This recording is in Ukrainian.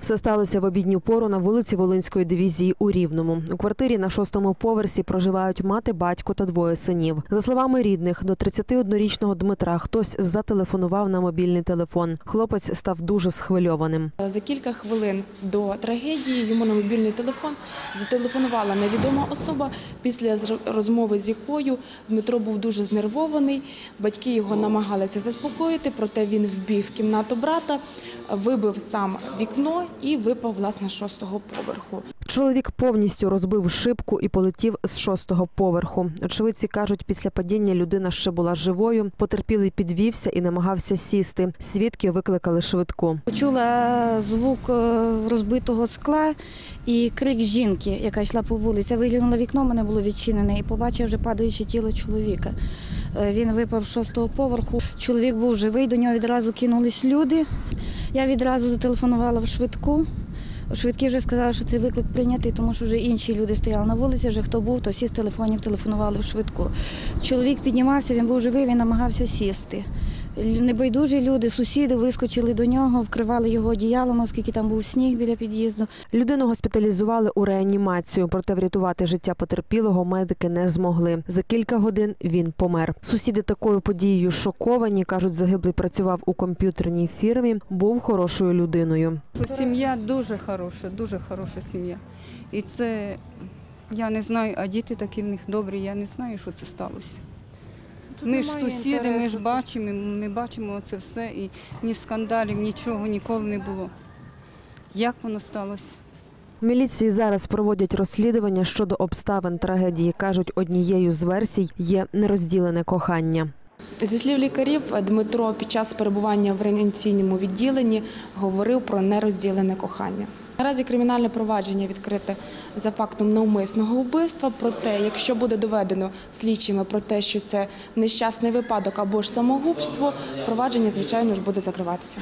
Все сталося в обідню пору на вулиці Волинської дивізії у Рівному. У квартирі на шостому поверсі проживають мати, батько та двоє синів. За словами рідних, до 31-річного Дмитра хтось зателефонував на мобільний телефон. Хлопець став дуже схвильованим. За кілька хвилин до трагедії йому на мобільний телефон зателефонувала невідома особа, після розмови з якою Дмитро був дуже знервований. Батьки його намагалися заспокоїти, проте він вбіг в кімнату брата, вибив сам вікно і випав власне з шостого поверху. Чоловік повністю розбив шибку і полетів з шостого поверху. Очевидці кажуть, після падіння людина ще була живою. Потерпілий підвівся і намагався сісти. Свідки викликали швидку. Почула звук е, розбитого скла і крик жінки, яка йшла по вулиці. Виглянула вікно, мене було відчинене, і побачив вже падаюче тіло чоловіка. Е, Він випав з шостого поверху. Чоловік був живий, до нього відразу кинулись люди. Я відразу зателефонувала в швидку. Швидкі вже сказали, що цей виклик прийнятий, тому що вже інші люди стояли на вулиці, вже хто був, то всі з телефонів телефонували в швидку. Чоловік піднімався, він був живий, він намагався сісти. Небайдужі люди, сусіди вискочили до нього, вкривали його одіялом, оскільки там був сніг біля під'їзду. Людину госпіталізували у реанімацію, проте врятувати життя потерпілого медики не змогли. За кілька годин він помер. Сусіди такою подією шоковані. кажуть, загиблий працював у комп'ютерній фірмі, був хорошою людиною. Сім'я дуже хороша, дуже хороша сім'я. І це я не знаю, а діти такі в них добрі, я не знаю, що це сталося. Ми ж сусіди, ми ж бачимо, ми бачимо це все, і ні скандалів, нічого ніколи не було. Як воно сталося? Міліції зараз проводять розслідування щодо обставин трагедії. кажуть, однією з версій є нерозділене кохання. Зі слів лікарів, Дмитро під час перебування в реанімаційному відділенні говорив про нерозділене кохання. Наразі кримінальне провадження відкрите за фактом навмисного вбивства. Проте, якщо буде доведено слідчими про те, що це нещасний випадок або ж самогубство, провадження звичайно ж буде закриватися.